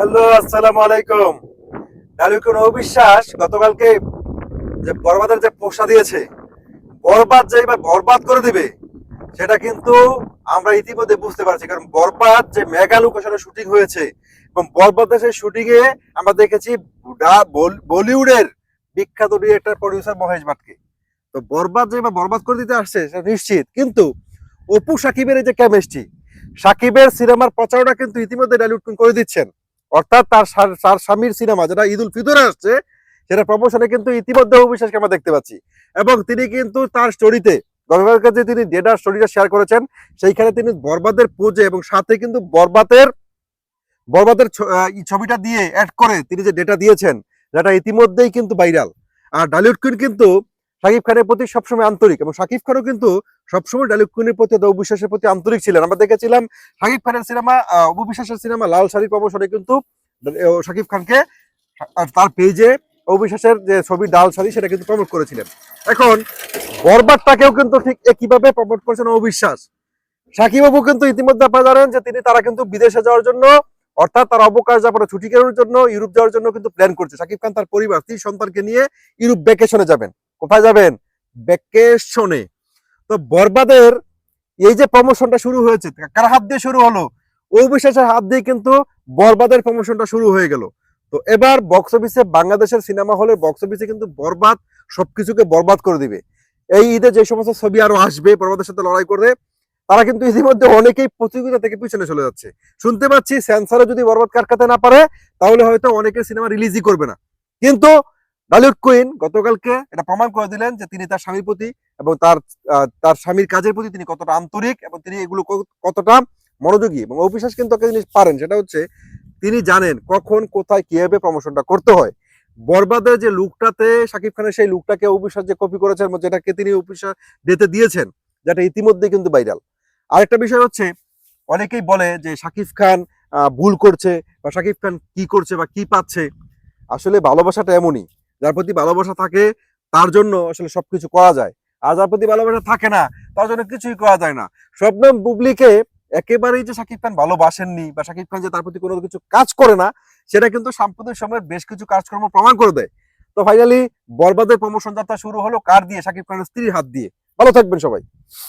Hello, আসসালামু আলাইকুম। ডালিকুন অবিশ্বাস? গতকালকে যে বরবাদের যে পোষা দিয়েছে, বরবাদ যে এবার বরবাদ করে দিবে, সেটা কিন্তু আমরা ইতিমধ্যে বুঝতে পারছি। কারণ বরবাদ যে মেগা লোকেশনে শুটিং হয়েছে, এবং বরবাদের সেই শুটিং এ আমরা দেখেছি বলিউডের বিখ্যাত ডিরেক্টর প্রডিউসার মহেশ ভাটকে। তো বরবাদ যে এবার বরবাদ করে দিতে আসছে, সেটা নিশ্চিত। কিন্তু অপু সাকিবের এই যে কেমিস্ট্রি সাকিবের সিনেমার প্রচারণা কিন্তু ইতিমধ্যে ডালিউড করে দিচ্ছেন। অর্থাৎ তার তার স্বামীর সিনেমা যেটা ঈদ উল ফিতরে আসছে সেটা প্রমোশনে কিন্তু ইতিমধ্যে অবিশ্বাসকে আমরা দেখতে পাচ্ছি। এবং তিনি কিন্তু তার স্টোরিতে তিনি ডেটার স্টোরিটা শেয়ার করেছেন, সেইখানে তিনি বরবাদের পোজে এবং সাথে কিন্তু বরবাদের বরবাদের ছবিটা দিয়ে অ্যাড করে তিনি যে ডেটা দিয়েছেন, যেটা ইতিমধ্যেই কিন্তু ভাইরাল আর ডালিউড কুইন কিন্তু শাকিব খানের প্রতি সবসময় আন্তরিক এবং শাকিব খানও কিন্তু সবসময় ডালিউড কুইনের প্রতি অতি অবিশ্বাসের প্রতি আন্তরিক ছিলেন। আমরা দেখেছিলাম শাকিব খানের সিনেমা অবিশ্বাসের সিনেমা লাল শাড়ি প্রমোশনে কিন্তু শাকিব খানকে তার পেজে অবিশ্বাসের যে ছবি ডাল শাড়ি সেটা কিন্তু প্রমোট করেছিলেন। এখন বরবাদটাকেও কিন্তু ঠিক একইভাবে প্রমোট করেছেন অবিশ্বাস সাকিব বাবু কিন্তু ইতিমধ্যে আপনারা জানেন যে তিনি তারা কিন্তু বিদেশে যাওয়ার জন্য, অর্থাৎ তার অবকাশ যাপনে ছুটি কেনার জন্য, ইউরোপ যাওয়ার জন্য কিন্তু প্ল্যান করছে। সাকিব খান তার পরিবার, স্ত্রী, সন্তানকে নিয়ে ইউরোপ ভ্যাকেশনে যাবেন। কোথায় যাবেন? ভ্যাকেশনে তো বরবাদের এই যে প্রমোশনটা শুরু হয়েছে, কার হাত দিয়ে শুরু হলো? অবিশ্বাসের হাত দিয়ে কিন্তু বরবাদের প্রমোশনটা শুরু হয়ে গেল। তো এবার বক্স অফিসে বাংলাদেশের সিনেমা হলের বক্স অফিসে কিন্তু বরবাদ, সবকিছুকে বরবাদ করে দিবে। এই ঈদে যে সমস্ত ছবি আরও আসবে, বরবাদের সাথে লড়াই করে তারা কিন্তু ইতিমধ্যে অনেকেই প্রতিযোগিতা থেকে পিছনে চলে যাচ্ছে। শুনতে পাচ্ছি সেন্সারে যদি বরবাদ কাটকাতে না পারে, তাহলে হয়তো অনেকের সিনেমা রিলিজই করবে না। কিন্তু ডালিউড কুইন গতকালকে এটা প্রমাণ করে দিলেন যে তিনি তার স্বামীর প্রতি এবং তার তার স্বামীর কাজের প্রতি তিনি কতটা আন্তরিক এবং তিনি এগুলো কতটা মনোযোগী এবং অবিশ্বাস কিন্তু একটা জিনিস পারেন, সেটা হচ্ছে তিনি জানেন কখন, কোথায়, কীভাবে প্রমোশনটা করতে হয়। বরবাদের যে লুকটাতে, শাকিব খানের সেই লুকটাকে অবিশ্বাস যে কপি করেছেন যেটাকে তিনি অবিশ্বাস ডেতে দিয়েছেন, যেটা ইতিমধ্যে কিন্তু ভাইরাল আরেকটা বিষয় হচ্ছে, অনেকেই বলে যে শাকিব খান ভুল করছে বা শাকিব খান কি করছে বা কি পাচ্ছে। আসলে ভালোবাসাটা এমনই। যার প্রতি ভালোবাসা থাকে, তার জন্য আসলে সবকিছু করা যায়। আর যার প্রতি ভালোবাসা থাকে না, তার জন্য কিছুই করা যায় না। শবনম বুবলিকে একেবারেই যে সাকিব খান ভালোবাসেননি বা সাকিব খান যে তার প্রতি কোনো কিছু কাজ করে না, সেটা কিন্তু সাম্প্রতিক সময়ের বেশ কিছু কাজকর্ম প্রমাণ করে দেয়। তো ফাইনালি বরবাদের প্রমোশন যাত্রা শুরু হলো কার দিয়ে? সাকিব খানের স্ত্রীর হাত দিয়ে। ভালো থাকবেন সবাই।